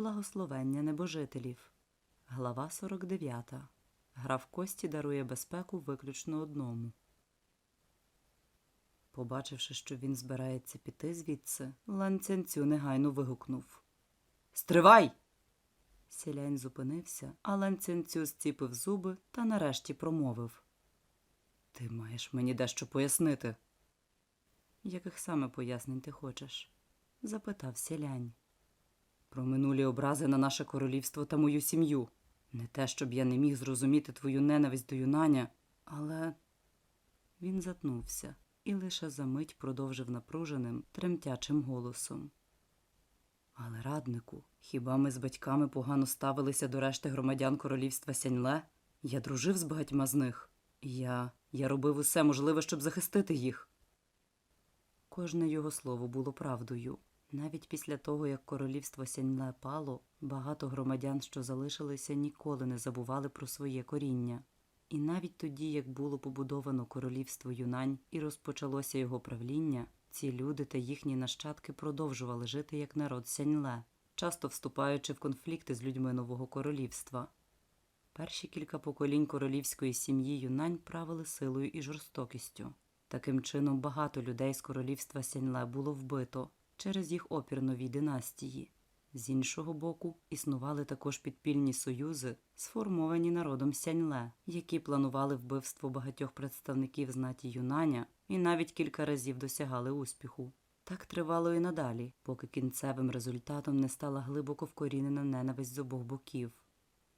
Благословення небожителів. Глава 49. Гра в кості дарує безпеку виключно одному. Побачивши, що він збирається піти звідси, ланцянцю негайно вигукнув Стривай! Сілянь зупинився, а ланцянцю зціпив зуби та нарешті промовив Ти маєш мені дещо пояснити. Яких саме пояснень ти хочеш? запитав сілянь. Про минулі образи на наше королівство та мою сім'ю. Не те, щоб я не міг зрозуміти твою ненависть до юнання, але він затнувся і лише за мить продовжив напруженим, тремтячим голосом. Але, раднику, хіба ми з батьками погано ставилися до решти громадян королівства Сяньле? Я дружив з багатьма з них. Я. я робив усе можливе, щоб захистити їх. Кожне його слово було правдою. Навіть після того, як королівство Сяньле пало, багато громадян, що залишилися, ніколи не забували про своє коріння. І навіть тоді, як було побудовано королівство Юнань і розпочалося його правління, ці люди та їхні нащадки продовжували жити як народ Сяньле, часто вступаючи в конфлікти з людьми нового королівства. Перші кілька поколінь королівської сім'ї Юнань правили силою і жорстокістю. Таким чином, багато людей з королівства Сяньле було вбито через їх опір новій династії. З іншого боку, існували також підпільні союзи, сформовані народом Сяньле, які планували вбивство багатьох представників знаті Юнаня і навіть кілька разів досягали успіху. Так тривало і надалі, поки кінцевим результатом не стала глибоко вкорінена ненависть з обох боків.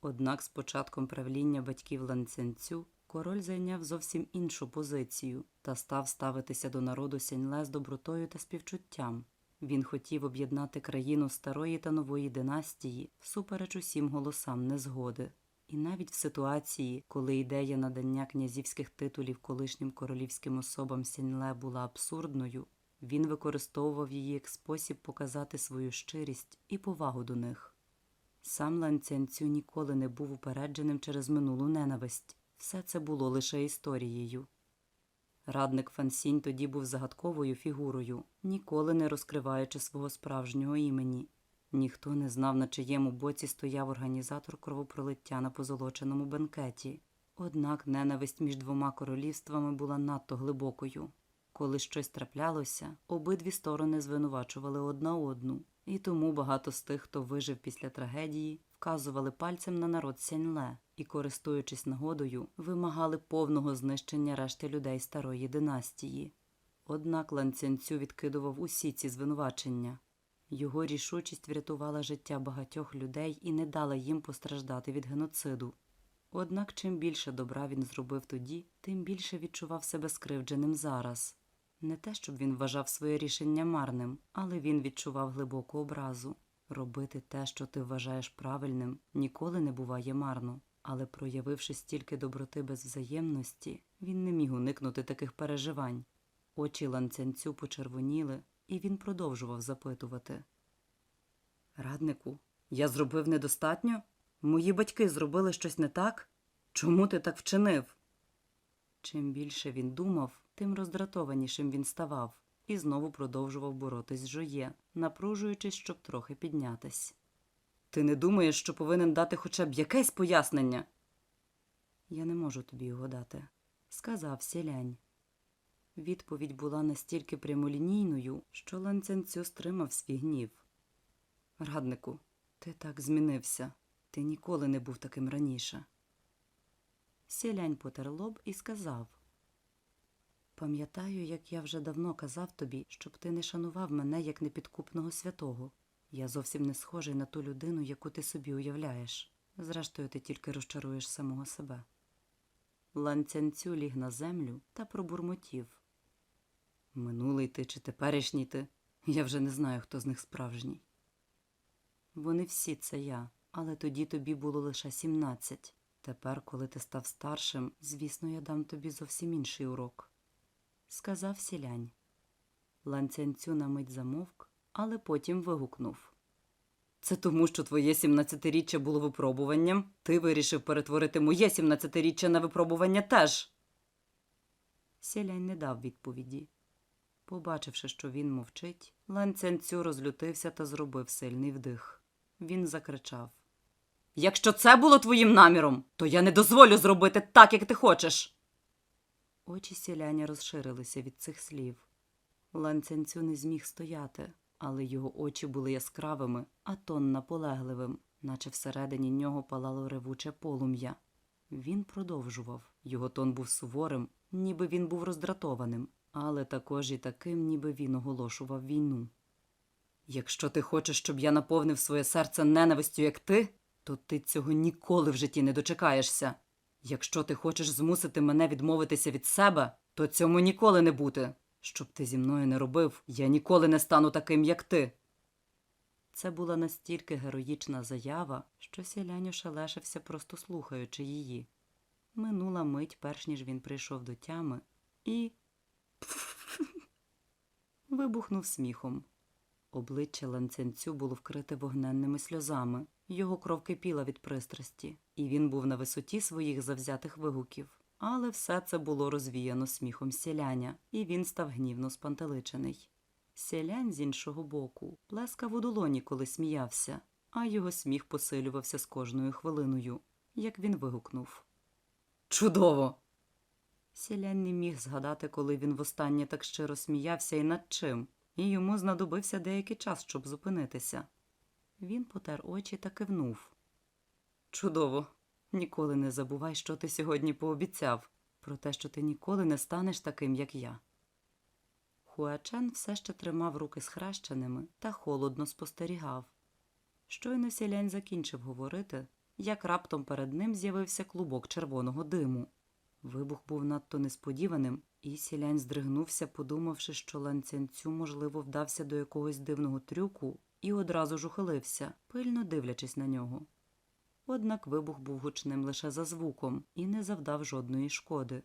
Однак з початком правління батьків Ланцянцю король зайняв зовсім іншу позицію та став ставитися до народу Сяньле з добротою та співчуттям. Він хотів об'єднати країну старої та нової династії всупереч усім голосам незгоди. І навіть в ситуації, коли ідея надання князівських титулів колишнім королівським особам Сяньле була абсурдною, він використовував її як спосіб показати свою щирість і повагу до них. Сам Лан Цянцю ніколи не був упередженим через минулу ненависть. Все це було лише історією. Радник Фансінь тоді був загадковою фігурою, ніколи не розкриваючи свого справжнього імені. Ніхто не знав, на чиєму боці стояв організатор кровопролиття на позолоченому бенкеті. Однак ненависть між двома королівствами була надто глибокою. Коли щось траплялося, обидві сторони звинувачували одна одну, і тому багато з тих, хто вижив після трагедії, вказували пальцем на народ Сяньле і, користуючись нагодою, вимагали повного знищення решти людей старої династії. Однак Лан Цянцю відкидував усі ці звинувачення. Його рішучість врятувала життя багатьох людей і не дала їм постраждати від геноциду. Однак, чим більше добра він зробив тоді, тим більше відчував себе скривдженим зараз. Не те, щоб він вважав своє рішення марним, але він відчував глибоку образу. Робити те, що ти вважаєш правильним, ніколи не буває марно. Але, проявивши стільки доброти без взаємності, він не міг уникнути таких переживань. Очі ланцянцю почервоніли, і він продовжував запитувати. Раднику, я зробив недостатньо? Мої батьки зробили щось не так? Чому ти так вчинив? Чим більше він думав, тим роздратованішим він ставав і знову продовжував боротись з жоє, напружуючись, щоб трохи піднятись. Ти не думаєш, що повинен дати хоча б якесь пояснення? Я не можу тобі його дати, сказав сілянь. Відповідь була настільки прямолінійною, що ланцянцю стримав свій гнів. Раднику, ти так змінився. Ти ніколи не був таким раніше. Сілянь потер лоб і сказав Пам'ятаю, як я вже давно казав тобі, щоб ти не шанував мене як непідкупного святого. Я зовсім не схожий на ту людину, яку ти собі уявляєш. Зрештою, ти тільки розчаруєш самого себе. Ланцянцю ліг на землю та пробурмотів. Минулий ти чи теперішній ти? Я вже не знаю, хто з них справжній. Вони всі це я, але тоді тобі було лише сімнадцять. Тепер, коли ти став старшим, звісно, я дам тобі зовсім інший урок, сказав сілянь. Ланцянцю на мить замовк, але потім вигукнув. Це тому, що твоє сімнадцятиріччя було випробуванням. Ти вирішив перетворити моє сімнадцятиріччя на випробування теж. Сілянь не дав відповіді. Побачивши, що він мовчить, ланцянцю розлютився та зробив сильний вдих. він закричав. Якщо це було твоїм наміром, то я не дозволю зробити так, як ти хочеш. Очі сіляня розширилися від цих слів. Ланцянцю не зміг стояти, але його очі були яскравими, а тон наполегливим, наче всередині нього палало ревуче полум'я. Він продовжував. Його тон був суворим, ніби він був роздратованим, але також і таким, ніби він оголошував війну. Якщо ти хочеш, щоб я наповнив своє серце ненавистю, як ти, то ти цього ніколи в житті не дочекаєшся. Якщо ти хочеш змусити мене відмовитися від себе, то цьому ніколи не бути. Щоб ти зі мною не робив, я ніколи не стану таким, як ти. Це була настільки героїчна заява, що сілянь ошелешився, просто слухаючи її. Минула мить, перш ніж він прийшов до тями, і вибухнув сміхом. Обличчя ланцянцю було вкрите вогненними сльозами, його кров кипіла від пристрасті, і він був на висоті своїх завзятих вигуків. Але все це було розвіяно сміхом сіляня, і він став гнівно спантеличений. Сілянь з іншого боку плескав у долоні, коли сміявся, а його сміх посилювався з кожною хвилиною, як він вигукнув. Чудово! Сілянь не міг згадати, коли він востаннє так щиро сміявся і над чим, і йому знадобився деякий час, щоб зупинитися. Він потер очі та кивнув. Чудово! Ніколи не забувай, що ти сьогодні пообіцяв, про те, що ти ніколи не станеш таким, як я. Хуачен все ще тримав руки схрещеними та холодно спостерігав. Щойно сілянь закінчив говорити, як раптом перед ним з'явився клубок червоного диму. Вибух був надто несподіваним, і сілянь здригнувся, подумавши, що ланцянцю, можливо, вдався до якогось дивного трюку, і одразу ж ухилився, пильно дивлячись на нього. Однак вибух був гучним лише за звуком і не завдав жодної шкоди.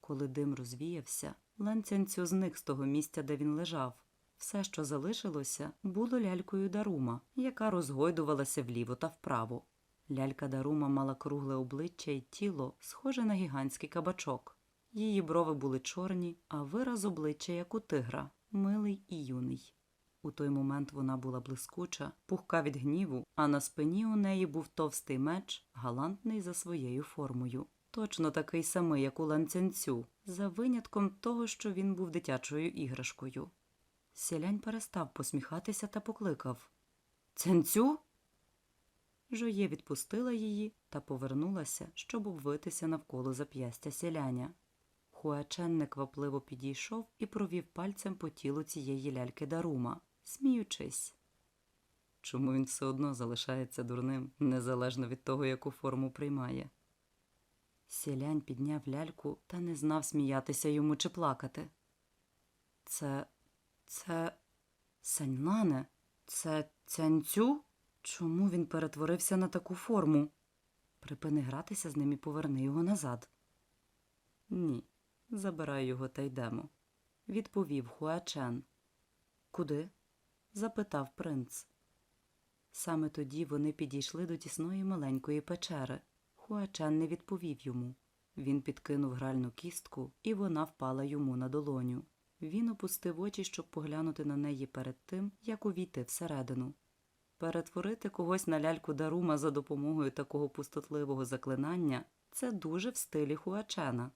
Коли дим розвіявся, ланцянцю зник з того місця, де він лежав. Все, що залишилося, було лялькою Дарума, яка розгойдувалася вліво та вправо. Лялька Дарума мала кругле обличчя і тіло, схоже на гігантський кабачок. Її брови були чорні, а вираз обличчя, як у тигра, милий і юний. У той момент вона була блискуча, пухка від гніву, а на спині у неї був товстий меч, галантний за своєю формою. Точно такий самий, як у ланцянцю, за винятком того, що він був дитячою іграшкою. Сілянь перестав посміхатися та покликав Цянцю? Жоє відпустила її та повернулася, щоб обвитися навколо зап'ястя сіляня. Хуачен неквапливо підійшов і провів пальцем по тілу цієї ляльки Дарума, сміючись. Чому він все одно залишається дурним, незалежно від того, яку форму приймає? Сілянь підняв ляльку та не знав сміятися йому чи плакати. Це. це. Саньлане? Це цянцю? Чому він перетворився на таку форму? Припини гратися з ним і поверни його назад. Ні, забирай його та йдемо, відповів Хуачен. Куди? Запитав принц. Саме тоді вони підійшли до тісної маленької печери. Хуачен не відповів йому. Він підкинув гральну кістку, і вона впала йому на долоню. Він опустив очі, щоб поглянути на неї перед тим, як увійти всередину. Перетворити когось на ляльку дарума за допомогою такого пустотливого заклинання це дуже в стилі Хуачена.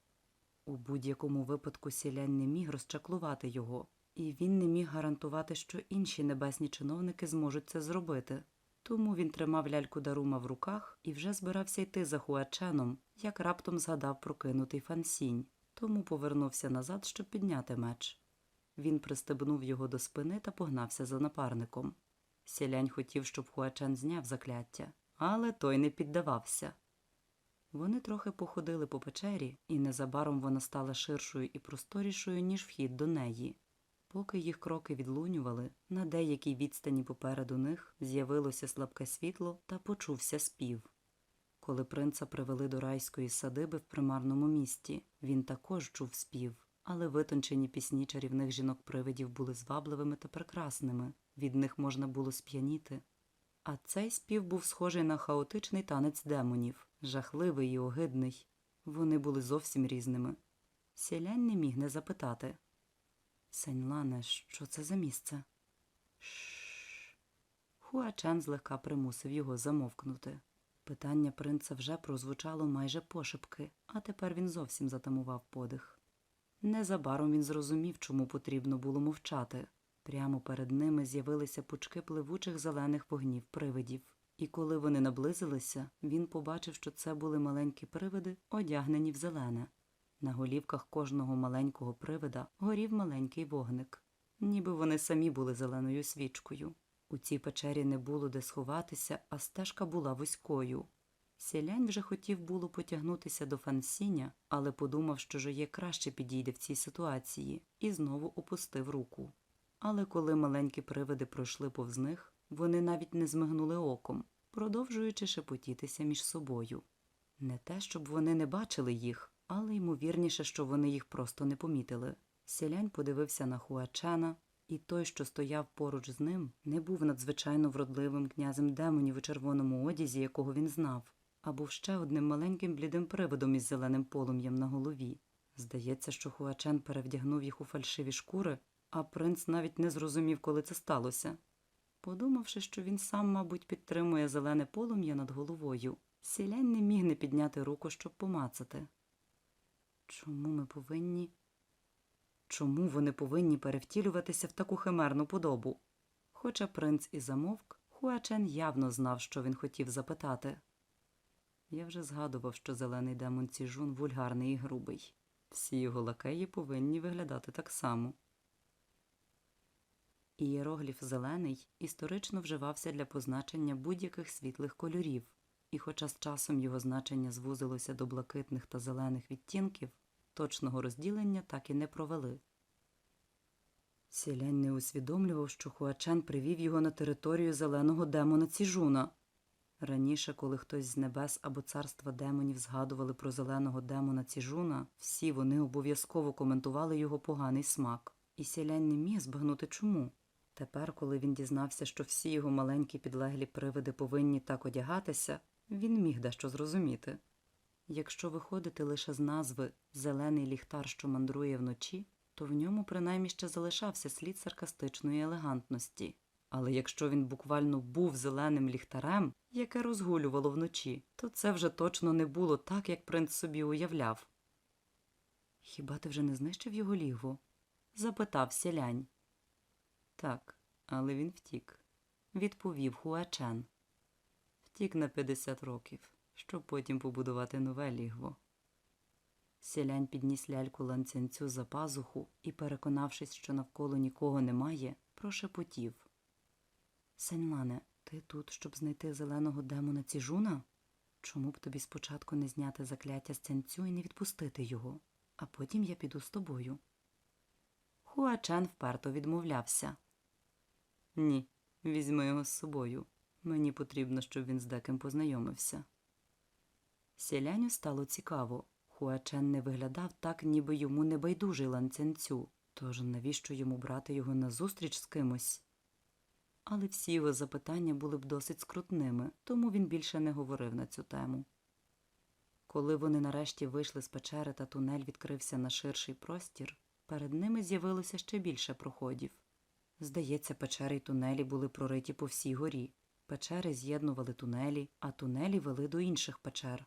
У будь-якому випадку сілянь не міг розчаклувати його, і він не міг гарантувати, що інші небесні чиновники зможуть це зробити. Тому він тримав ляльку Дарума в руках і вже збирався йти за Хуаченом, як раптом згадав прокинутий фансінь, тому повернувся назад, щоб підняти меч. Він пристебнув його до спини та погнався за напарником. Сілянь хотів, щоб Хуачен зняв закляття, але той не піддавався. Вони трохи походили по печері, і незабаром вона стала ширшою і просторішою, ніж вхід до неї. Поки їх кроки відлунювали, на деякій відстані попереду них з'явилося слабке світло та почувся спів. Коли принца привели до райської садиби в примарному місті, він також чув спів, але витончені пісні чарівних жінок-привидів були звабливими та прекрасними, від них можна було сп'яніти. А цей спів був схожий на хаотичний танець демонів, жахливий і огидний. Вони були зовсім різними. Сілянь не міг не запитати. Сеньлане, що це за місце? Шш. Хуачен злегка примусив його замовкнути. Питання принца вже прозвучало майже пошепки, а тепер він зовсім затамував подих. Незабаром він зрозумів, чому потрібно було мовчати. Прямо перед ними з'явилися пучки пливучих зелених вогнів привидів. І коли вони наблизилися, він побачив, що це були маленькі привиди, одягнені в зелене. На голівках кожного маленького привида горів маленький вогник, ніби вони самі були зеленою свічкою. У цій печері не було де сховатися, а стежка була вузькою. Сілянь вже хотів було потягнутися до фансіня, але подумав, що Жоє краще підійде в цій ситуації, і знову опустив руку. Але коли маленькі привиди пройшли повз них, вони навіть не змигнули оком, продовжуючи шепотітися між собою. Не те, щоб вони не бачили їх, але ймовірніше, що вони їх просто не помітили. Сілянь подивився на Хуачена, і той, що стояв поруч з ним, не був надзвичайно вродливим князем демонів у червоному одязі, якого він знав, а був ще одним маленьким блідим привидом із зеленим полум'ям на голові. Здається, що Хуачен перевдягнув їх у фальшиві шкури, а принц навіть не зрозумів, коли це сталося. Подумавши, що він сам, мабуть, підтримує зелене полум'я над головою, сілянь не міг не підняти руку, щоб помацати. Чому ми повинні? Чому вони повинні перевтілюватися в таку химерну подобу? Хоча принц і замовк, Хуачен явно знав, що він хотів запитати. Я вже згадував, що зелений демон Ціжун вульгарний і грубий. Всі його лакеї повинні виглядати так само. Ієрогліф зелений історично вживався для позначення будь-яких світлих кольорів, і хоча з часом його значення звузилося до блакитних та зелених відтінків, точного розділення так і не провели. Сілянь не усвідомлював, що Хуачен привів його на територію зеленого демона Ціжуна. Раніше, коли хтось з небес або царства демонів згадували про зеленого демона Ціжуна, всі вони обов'язково коментували його поганий смак, і сілянь не міг збагнути чому. Тепер, коли він дізнався, що всі його маленькі підлеглі привиди повинні так одягатися, він міг дещо зрозуміти. Якщо виходити лише з назви Зелений ліхтар, що мандрує вночі, то в ньому принаймні ще залишався слід саркастичної елегантності. Але якщо він буквально був зеленим ліхтарем, яке розгулювало вночі, то це вже точно не було так, як принц собі уявляв. Хіба ти вже не знищив його лігво? запитав сілянь. Так, але він втік, відповів Хуачен. Втік на 50 років, щоб потім побудувати нове лігво. Сілянь підніс ляльку ланцянцю за пазуху і, переконавшись, що навколо нікого немає, прошепотів. Сеньмане, ти тут, щоб знайти зеленого демона Ціжуна? Чому б тобі спочатку не зняти закляття з цянцю і не відпустити його, а потім я піду з тобою. Хуачен вперто відмовлявся. Ні, візьми його з собою. Мені потрібно, щоб він з деким познайомився. Сіляню стало цікаво. Хуачен не виглядав так, ніби йому не байдужий ланцянцю, тож навіщо йому брати його назустріч з кимось? Але всі його запитання були б досить скрутними, тому він більше не говорив на цю тему. Коли вони нарешті вийшли з печери та тунель відкрився на ширший простір, перед ними з'явилося ще більше проходів. Здається, печери й тунелі були прориті по всій горі. Печери з'єднували тунелі, а тунелі вели до інших печер.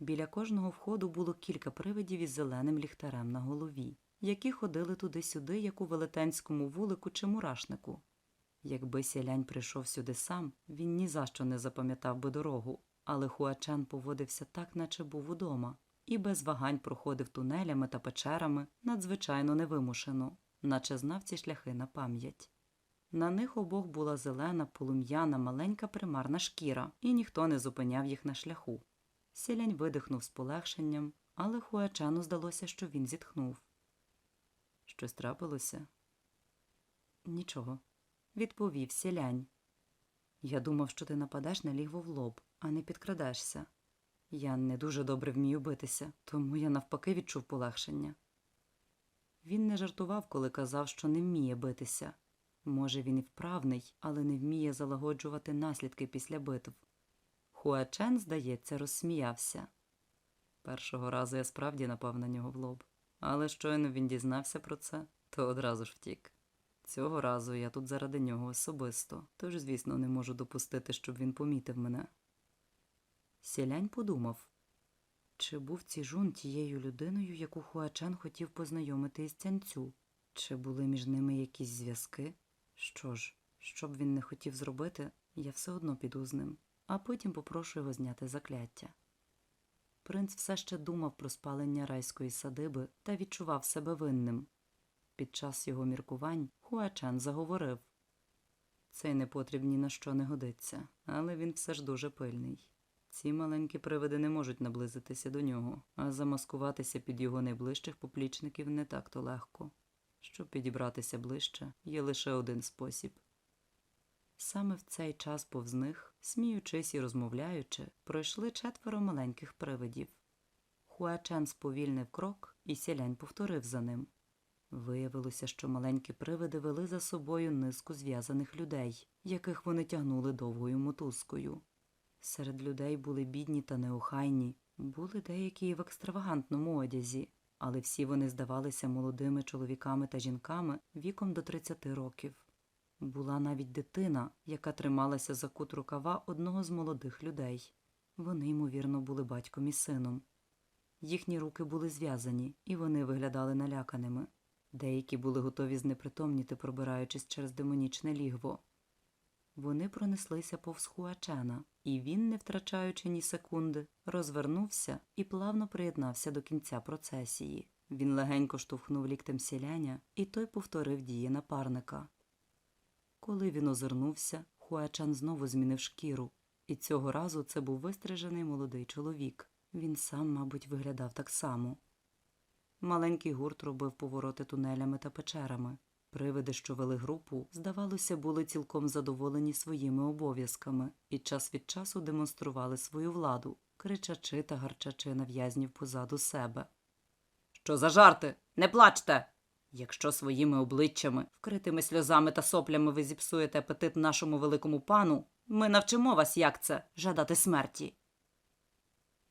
Біля кожного входу було кілька привидів із зеленим ліхтарем на голові, які ходили туди-сюди, як у велетенському вулику чи мурашнику. Якби сілянь прийшов сюди сам, він ні за що не запам'ятав би дорогу, але Хуачен поводився так, наче був удома, і без вагань проходив тунелями та печерами надзвичайно невимушено, наче знав ці шляхи на пам'ять. На них обох була зелена, полум'яна, маленька примарна шкіра, і ніхто не зупиняв їх на шляху. Сілянь видихнув з полегшенням, але Хуачану здалося, що він зітхнув. Щось трапилося? Нічого, відповів сілянь. Я думав, що ти нападеш на лігво в лоб, а не підкрадешся. Я не дуже добре вмію битися, тому я навпаки відчув полегшення. Він не жартував, коли казав, що не вміє битися. Може, він і вправний, але не вміє залагоджувати наслідки після битв. Хуачен, здається, розсміявся. Першого разу я справді напав на нього в лоб, але щойно він дізнався про це, то одразу ж втік. Цього разу я тут заради нього особисто, тож, звісно, не можу допустити, щоб він помітив мене. Сілянь подумав, чи був Ціжун тією людиною, яку Хуачен хотів познайомити із цянцю? Чи були між ними якісь зв'язки? Що ж, що б він не хотів зробити, я все одно піду з ним, а потім попрошу його зняти закляття. Принц все ще думав про спалення райської садиби та відчував себе винним. Під час його міркувань Хуачен заговорив. Цей непотріб ні на що не годиться, але він все ж дуже пильний. Ці маленькі привиди не можуть наблизитися до нього, а замаскуватися під його найближчих поплічників не так-то легко. Щоб підібратися ближче, є лише один спосіб. Саме в цей час повз них, сміючись і розмовляючи, пройшли четверо маленьких привидів. Хуачен сповільнив крок, і сілянь повторив за ним. Виявилося, що маленькі привиди вели за собою низку зв'язаних людей, яких вони тягнули довгою мотузкою. Серед людей були бідні та неохайні, були деякі в екстравагантному одязі, але всі вони здавалися молодими чоловіками та жінками віком до 30 років. Була навіть дитина, яка трималася за кут рукава одного з молодих людей. Вони, ймовірно, були батьком і сином. Їхні руки були зв'язані, і вони виглядали наляканими. Деякі були готові знепритомніти, пробираючись через демонічне лігво. Вони пронеслися повз Хуачена, і він, не втрачаючи ні секунди, розвернувся і плавно приєднався до кінця процесії. Він легенько штовхнув ліктем сіляня, і той повторив дії напарника. Коли він озирнувся, Хуачен знову змінив шкіру, і цього разу це був вистрижений молодий чоловік. Він сам, мабуть, виглядав так само. Маленький гурт робив повороти тунелями та печерами. Привиди, що вели групу, здавалося, були цілком задоволені своїми обов'язками і час від часу демонстрували свою владу, кричачи та гарчачи на в'язнів позаду себе. Що за жарти? Не плачте! Якщо своїми обличчями, вкритими сльозами та соплями ви зіпсуєте апетит нашому великому пану, ми навчимо вас, як це жадати смерті.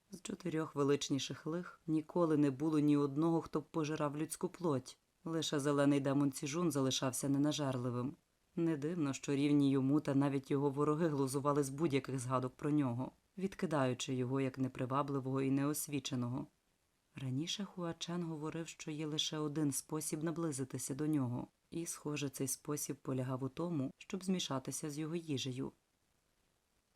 З чотирьох величніших лих ніколи не було ні одного, хто б пожирав людську плоть. Лише зелений демон Ціжун залишався ненажерливим. Не дивно, що рівні йому та навіть його вороги глузували з будь-яких згадок про нього, відкидаючи його як непривабливого і неосвіченого. Раніше Хуачен говорив, що є лише один спосіб наблизитися до нього, і, схоже, цей спосіб полягав у тому, щоб змішатися з його їжею.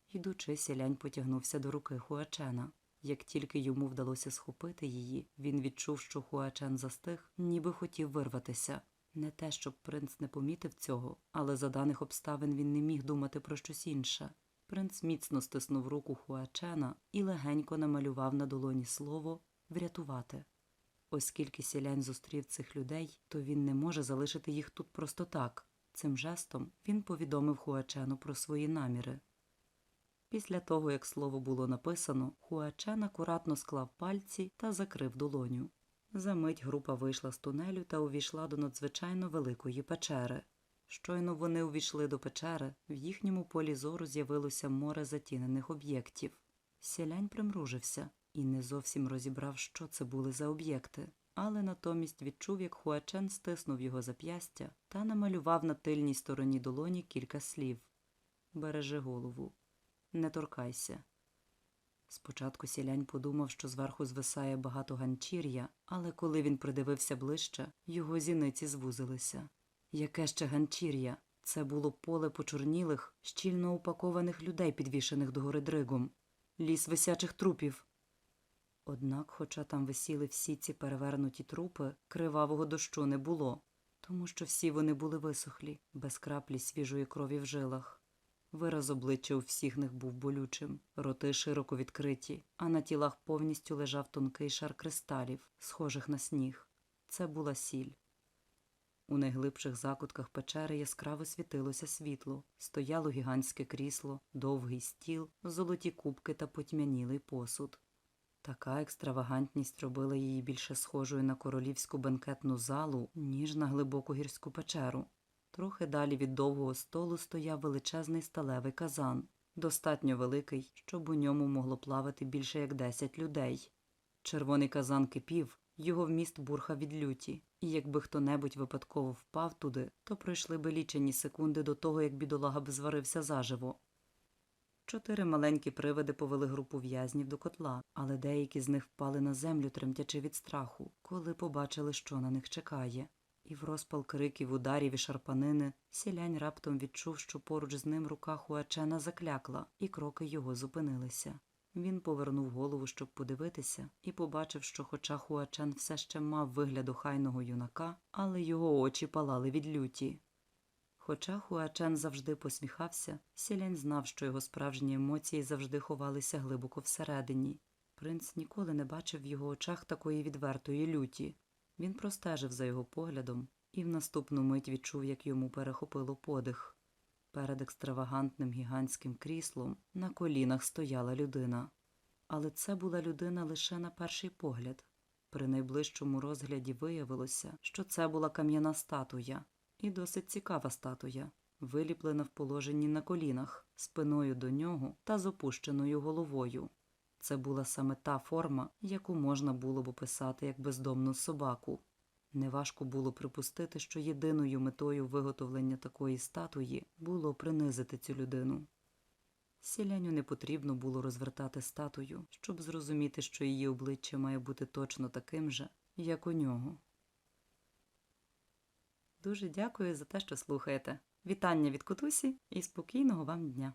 Йдучи, сілянь потягнувся до руки Хуачена. Як тільки йому вдалося схопити її, він відчув, що Хуачен застиг, ніби хотів вирватися. Не те, щоб принц не помітив цього, але за даних обставин він не міг думати про щось інше. Принц міцно стиснув руку Хуачена і легенько намалював на долоні слово врятувати. Оскільки сілянь зустрів цих людей, то він не може залишити їх тут просто так. Цим жестом він повідомив Хуачену про свої наміри. Після того, як слово було написано, Хуачен акуратно склав пальці та закрив долоню. Замить група вийшла з тунелю та увійшла до надзвичайно великої печери. Щойно вони увійшли до печери, в їхньому полі зору з'явилося море затінених об'єктів. Сілянь примружився і не зовсім розібрав, що це були за об'єкти, але натомість відчув, як Хуачен стиснув його зап'ястя та намалював на тильній стороні долоні кілька слів Бережи голову, не торкайся. Спочатку сілянь подумав, що зверху звисає багато ганчір'я, але коли він придивився ближче, його зіниці звузилися. Яке ще ганчір'я? Це було поле почорнілих, щільно упакованих людей, підвішених догори дригом, ліс висячих трупів. Однак, хоча там висіли всі ці перевернуті трупи, кривавого дощу не було, тому що всі вони були висохлі, без краплі свіжої крові в жилах. Вираз обличчя у всіх них був болючим, роти широко відкриті, а на тілах повністю лежав тонкий шар кристалів, схожих на сніг. Це була сіль. У найглибших закутках печери яскраво світилося світло, стояло гігантське крісло, довгий стіл, золоті кубки та потьмянілий посуд. Така екстравагантність робила її більше схожою на королівську бенкетну залу, ніж на глибоку гірську печеру. Трохи далі від довгого столу стояв величезний сталевий казан, достатньо великий, щоб у ньому могло плавати більше як десять людей. Червоний казан кипів, Його вміст бурхав від люті, і якби хто-небудь випадково впав туди, то пройшли би лічені секунди до того, як бідолага б зварився заживо. Чотири маленькі привиди повели групу в'язнів до котла, але деякі з них впали на землю, тремтячи від страху, коли побачили, що на них чекає. І в розпал криків, ударів і шарпанини сілянь раптом відчув, що поруч з ним рука Хуачена заклякла, і кроки його зупинилися. Він повернув голову, щоб подивитися, і побачив, що хоча Хуачен все ще мав вигляд охайного юнака, але його очі палали від люті. Хоча Хуачен завжди посміхався, сілянь знав, що його справжні емоції завжди ховалися глибоко всередині. Принц ніколи не бачив в його очах такої відвертої люті. Він простежив за його поглядом і в наступну мить відчув, як йому перехопило подих. Перед екстравагантним гігантським кріслом на колінах стояла людина. Але це була людина лише на перший погляд. При найближчому розгляді виявилося, що це була кам'яна статуя, і досить цікава статуя, виліплена в положенні на колінах, спиною до нього та з опущеною головою. Це була саме та форма, яку можна було б описати як бездомну собаку. Неважко було припустити, що єдиною метою виготовлення такої статуї було принизити цю людину. Сіляню не потрібно було розвертати статую, щоб зрозуміти, що її обличчя має бути точно таким же, як у нього. Дуже дякую за те, що слухаєте. Вітання від Котусі і спокійного вам дня!